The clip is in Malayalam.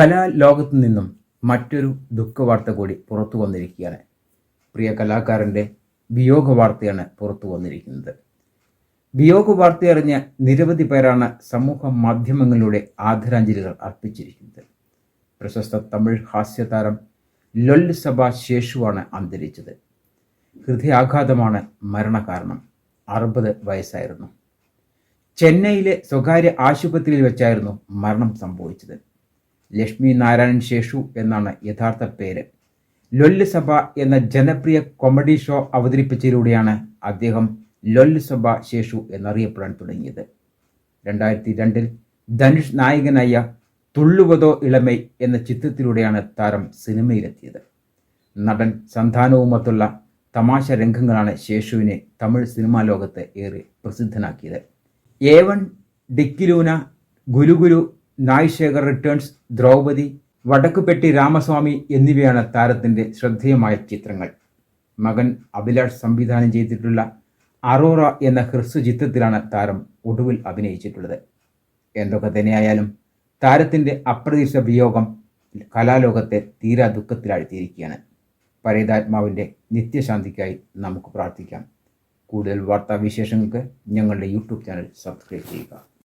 കലാലോകത്തു നിന്നും മറ്റൊരു ദുഃഖവാർത്ത കൂടി പുറത്തു വന്നിരിക്കുകയാണ്. പ്രിയ കലാകാരന്റെ വിയോഗ വാർത്തയാണ് പുറത്തു വന്നിരിക്കുന്നത്. വിയോഗ വാർത്തയറിഞ്ഞ നിരവധി പേരാണ് സമൂഹ മാധ്യമങ്ങളിലൂടെ ആദരാഞ്ജലികൾ അർപ്പിച്ചിരിക്കുന്നത്. പ്രശസ്ത തമിഴ് ഹാസ്യതാരം ലൊൽ സഭ ശേഷുവാണ് അന്തരിച്ചത്. ഹൃദയാഘാതമാണ് മരണകാരണം. അറുപത് വയസ്സായിരുന്നു. ചെന്നൈയിലെ സ്വകാര്യ ആശുപത്രിയിൽ വെച്ചായിരുന്നു മരണം സംഭവിച്ചത്. ലക്ഷ്മി നാരായണൻ ശേഷു എന്നാണ് യഥാർത്ഥ പേര്. ലൊല്ല് സഭ എന്ന ജനപ്രിയ കോമഡി ഷോ അവതരിപ്പിച്ചതിലൂടെയാണ് അദ്ദേഹം ലൊല്ല് സഭ ശേഷു എന്നറിയപ്പെടാൻ തുടങ്ങിയത്. രണ്ടായിരത്തി രണ്ടിൽ ധനുഷ് നായകനായ തുള്ളുവതോ ഇളമൈ എന്ന ചിത്രത്തിലൂടെയാണ് താരം സിനിമയിലെത്തിയത്. നടൻ സന്താനവുമൊത്തുള്ള തമാശ രംഗങ്ങളാണ് ശേഷുവിനെ തമിഴ് സിനിമാ ലോകത്ത് ഏറെ പ്രസിദ്ധനാക്കിയത്. A one Dikkiloona Guruguru Naaisekar returns Draupadi Vadakkupatti Ramasamy എന്നിവയാണ് താരത്തിന്റെ ശ്രദ്ധേയമായ ചിത്രങ്ങൾ. മകൻ അഭിലാഷ് സംവിധാനം ചെയ്തിട്ടുള്ള അറോറ എന്ന ഹ്രസ്വ ചിത്രത്തിലാണ് താരം ഒടുവിൽ അഭിനയിച്ചിട്ടുള്ളത്. എന്തൊക്കെ തന്നെയായാലും താരത്തിന്റെ അപ്രതീക്ഷിത വിയോഗം കലാലോകത്തെ തീരാ ദുഃഖത്തിലാഴ്ത്തിയിരിക്കുകയാണ്. പരേതാത്മാവിന്റെ നിത്യശാന്തിക്കായി നമുക്ക് പ്രാർത്ഥിക്കാം. കൂടുതൽ വാർത്താവിശേഷങ്ങൾക്ക് ഞങ്ങളുടെ യൂട്യൂബ് ചാനൽ സബ്സ്ക്രൈബ് ചെയ്യുക.